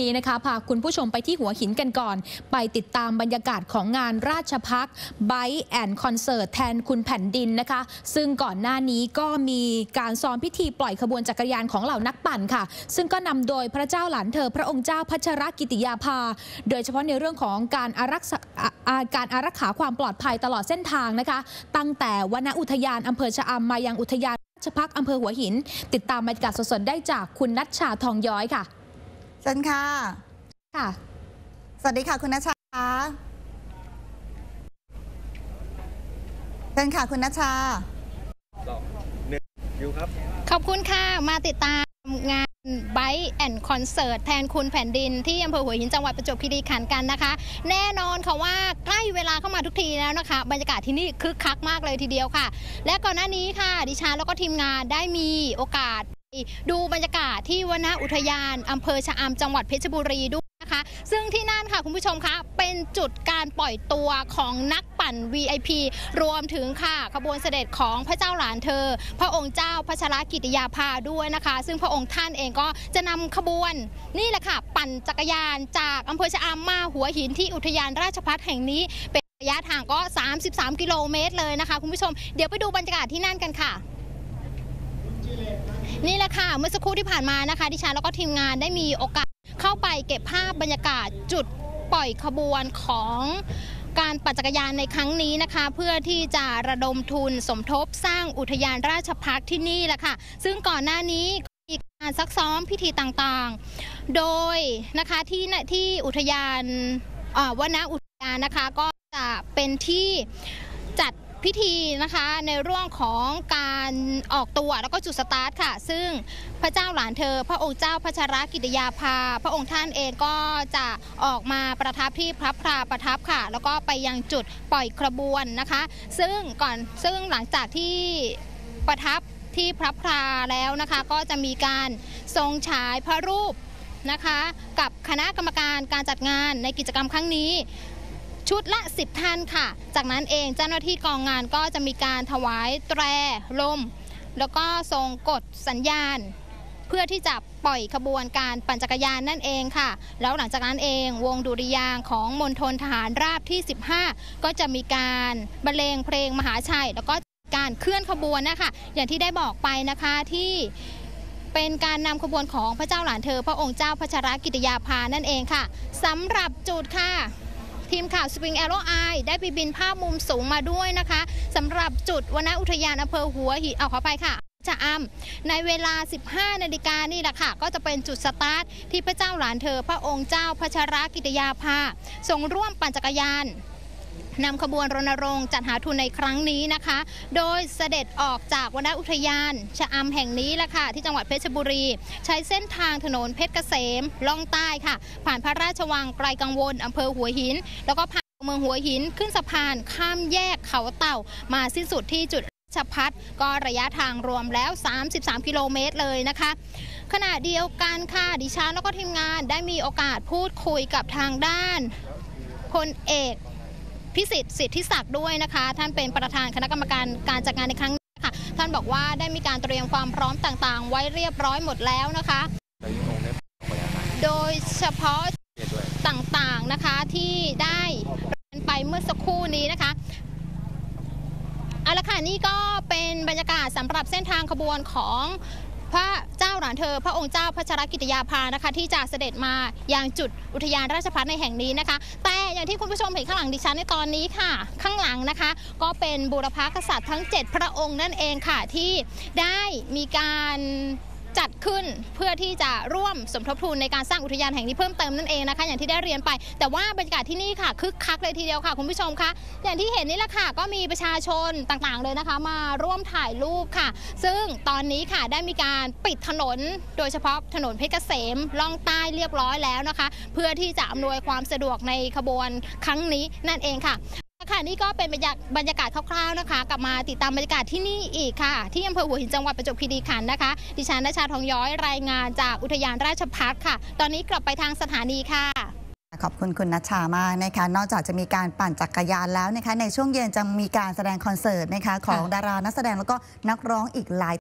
นี้นะคะพาคุณผู้ชมไปที่หัวหินกันก่อน ไปติดตามบรรยากาศของงานราชพักไบแอนคอนเสิร์ตแทนคุณแผ่นดินนะคะ ซึ่งก่อนหน้านี้ก็มีการซ้อมพิธีปล่อยขบวนจักรยานของเหล่านักปั่นค่ะ ซึ่งก็นำโดยพระเจ้าหลานเธอพระองค์เจ้าพัชรกิติยาภา โดยเฉพาะในเรื่องของการอารักษาการอารักขาความปลอดภัยตลอดเส้นทางนะคะ ตั้งแต่วนอุทยานอำเภอชะอำมายังอุทยานราชพักอำเภอหัวหิน ติดตามบรรยากาศสดๆได้จากคุณนัชชาทองย้อยค่ะ ชิญค่ะ ค่ะ สวัสดีค่ะคุณนัชชาเชิญค่ะคุณนัชชาสองหนึ่งยูครับ ขอบคุณค่ะ มาติดตามงานไบแอนคอนเสิร์ตแทนคุณแผ่นดินที่อำเภอหัวหินจังหวัดประจวบคีรีขันธ์กันนะคะ แน่นอนค่ะว่าใกล้เวลาเข้ามาทุกทีแล้วนะคะ บรรยากาศที่นี่คึกคักมากเลยทีเดียวค่ะ และก่อนหน้านี้ค่ะ ดิฉันแล้วก็ทีมงานได้มีโอกาสไป ดูบรรยากาศที่วนอุทยานอำเภอชะอำจังหวัดเพชรบุรีด้วยนะคะ ซึ่งที่นั่นค่ะคุณผู้ชมคะเป็นจุดการปล่อยตัวของนักปั่น VIP รวมถึงค่ะขบวนเสด็จของพระเจ้าหลานเธอ พระองค์เจ้าพัชรกิติยาภาด้วยนะคะ ซึ่งพระองค์ท่านเองก็จะนำขบวนนี่แหละค่ะ ปั่นจักรยานจากอำเภอชะอำมาหัวหินที่อุทยานราชพัฒแห่งนี้เป็นระยะทางก็ 33 กิโลเมตรเลยนะคะ คุณผู้ชม เดี๋ยวไปดูบรรยากาศที่นั่นกันค่ะ นี่แหละค่ะเมื่อสักครู่ที่ผ่านมานะคะดิฉันแล้วก็ทีมงานได้มีโอกาสเข้าไปเก็บภาพบรรยากาศจุดปล่อยขบวนของการปั่นจักรยานในครั้งนี้นะคะ เพื่อที่จะระดมทุนสมทบสร้างอุทยานราชพักที่นี่แหละค่ะ ซึ่งก่อนหน้านี้ก็มีการซักซ้อมพิธีต่างๆ โดยนะคะที่ที่อุทยานอ่าอุทยานนะคะก็จะเป็นที่ พิธีนะคะในเรื่องของการออกตัวแล้วก็จุดสตาร์ทค่ะ ซึ่งพระเจ้าหลานเธอ พระองค์เจ้าพัชรกิติยาภา พระองค์ท่านเองก็จะออกมาประทับที่พระพราประทับค่ะ แล้วก็ไปยังจุดปล่อยขบวนนะคะ ซึ่งก่อนซึ่งหลังจากที่ประทับที่พระพราแล้วนะคะ ก็จะมีการทรงฉายพระรูปนะคะ กับคณะกรรมการการจัดงานในกิจกรรมครั้งนี้ ชุดละ 10 ท่านค่ะ จากนั้นเองเจ้าหน้าที่กองงานก็จะมีการถวายแตรลม แล้วก็ทรงกดสัญญาณ เพื่อที่จะปล่อยขบวนการปั่นจักรยานนั่นเองค่ะ แล้วหลังจากนั้นเองวงดุริยางของมณฑลทหารราบที่ 15 ก็จะมีการบรรเลงเพลงมหาชัย แล้วก็การเคลื่อนขบวนนะคะ อย่างที่ได้บอกไปนะคะที่เป็นการนำขบวนของพระเจ้าหลานเธอ พระองค์เจ้าพัชรกิติยาภานั่นเองค่ะสำหรับจุดค่ะ ทีมข่าว Spring Arrow Eye ได้ไปบินภาพมุมสูงมาด้วยนะคะสำหรับจุดวนอุทยานอำเภอหัวหินเอาขอไปค่ะชะอำในเวลา 15 นาฬิกานี่แหละค่ะ ก็จะเป็นจุดสตาร์ทที่พระเจ้าหลานเธอ พระองค์เจ้าพระชรกิติยาภาทรงร่วมปั่นจักรยาน นำขบวนรณรงค์จัดหาทุนในครั้งนี้นะคะ โดยเสด็จออกจากวนอุทยาน ชะอำแห่งนี้แหละค่ะ ที่จังหวัดเพชรบุรี ใช้เส้นทางถนนเพชรเกษมล่องใต้ค่ะ ผ่านพระราชวังไกลกังวลอำเภอหัวหิน แล้วก็ผ่านเมืองหัวหินขึ้นสะพานข้ามแยกเขาเต่า มาสิ้นสุดที่จุดชพัฒก็ระยะทางรวมแล้ว 33 กิโลเมตรเลยนะคะ ขณะเดียวกันค่ะดิฉันแล้วก็ทีมงานได้มีโอกาสพูดคุยกับทางด้านพลเอก พิสิทธิ์สิทธิศักดิ์ด้วยนะคะ ท่านเป็นประธานคณะกรรมการการจัดงานในครั้งนี้ค่ะ ท่านบอกว่าได้มีการเตรียมความพร้อมต่างๆ ไว้เรียบร้อยหมดแล้วนะคะ โดยเฉพาะต่างๆนะคะที่ได้เรียนไปเมื่อสักครู่นี้นะคะเอาละค่ะนี่ก็เป็นบรรยากาศสำหรับเส้นทางขบวนของ พระเจ้าหลานเธอ พระองค์เจ้าพัชรกิติยาภานะคะ ที่จะเสด็จมาอย่างจุดอุทยานราชพัฒในแห่งนี้นะคะ แต่อย่างที่คุณผู้ชมเห็นข้างหลังดิฉันในตอนนี้ค่ะ ข้างหลังนะคะ ก็เป็นบูรพากษัตริย์ทั้ง 7 พระองค์นั่นเองค่ะที่ได้มีการ จัดขึ้นเพื่อที่จะร่วมสมทบทุนในการสร้างอุทยานแห่งนี้เพิ่มเติมนั่นเองนะคะ อย่างที่ได้เรียนไป แต่ว่าบรรยากาศที่นี่ค่ะคึกคักเลยทีเดียวค่ะคุณผู้ชมคะอย่างที่เห็นนี่แหละค่ะก็มีประชาชนต่างๆเลยนะคะ มาร่วมถ่ายรูปค่ะ ซึ่งตอนนี้ค่ะได้มีการปิดถนน โดยเฉพาะถนนเพชรเกษมล่องใต้เรียบร้อยแล้วนะคะ เพื่อที่จะอำนวยความสะดวกในขบวนครั้งนี้นั่นเองค่ะ ค่ะนี่ก็เป็นบรรยากบรรยากาศคร่าวๆนะคะ กลับมาติดตามบรรยากาศที่นี่อีกค่ะ ที่อำเภอหัวหินจังหวัดประจวบคีรีขันธ์นะคะ ดิฉันนชาทองย้อยรายงานจากอุทยานราชพักษ์ค่ะ ตอนนี้กลับไปทางสถานีค่ะ ขอบคุณคุณนัชชามากนะคะ นอกจากจะมีการปั่นจักรยานแล้วนะคะ ในช่วงเย็นจะมีการแสดงคอนเสิร์ตนะคะของค่ะดารานักแสดงแล้วก็นักร้องอีกหลาย